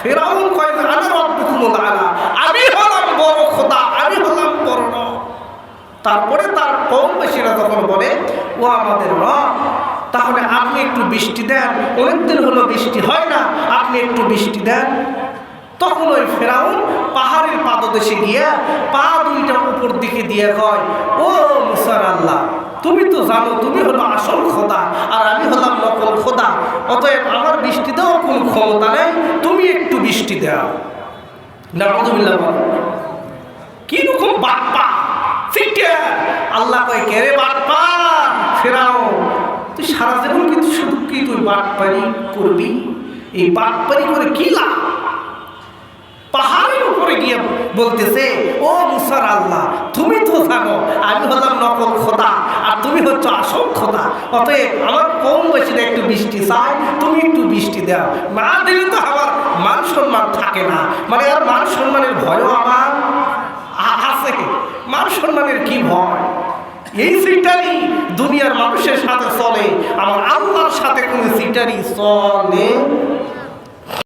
ফেরাউন কয় আনা রব্বুকুমুল আলা আমি হলাম বড় খোদা, আমি হলাম বড় তারপরে তার কমবেশিরা যখন বলে, ও আমাদের রব, তাহলে আপনি একটু বৃষ্টি দেন। অনেকদিন হলো বৃষ্টি হয় না, আপনি একটু বৃষ্টি দেন। তখন ওই ফেরাউন পাহাড়ের পাদদেশে গিয়া পা দুইটা উপর দিকে দিয়ে কয়, ও মুসার আল্লাহ, তুমি তো জানো, তুমি হলো আসল খোদা, আর আমি হলাম নকল খোদা। অতএব আমার বৃষ্টি দেওয়ার কোনো ক্ষমতা নেই তুমি একটু বৃষ্টি দাও না কি রকম বাপ্পা? আল্লাহ কয়, কে রে বাপ্পা? ফেরাও। তুই সারা জীবন কিন্তু শুধু কি তুই বাটপারি করবি? এই বাটপারি করে কি লাভ? পাহাড়ের উপরে গিয়ে বলতেছে, ও মুসার আল্লাহ, তুমি তো জানো, আমি হলাম নকল খোদা, আর তুমি হচ্ছে আসল খোদা। অতএব আমার কম বয়সে একটু বৃষ্টি চাই, তুমি একটু বৃষ্টি দাও। না দিলে তো আমার মান সম্মান থাকে না। মানে আর মান সম্মানের ভয়ও আমার আছে। মান সম্মানের কি ভয়? এই সিটারি দুনিয়ার মানুষের সাথে চলে। আমার আল্লাহর সাথে কোনো সিটারি চলে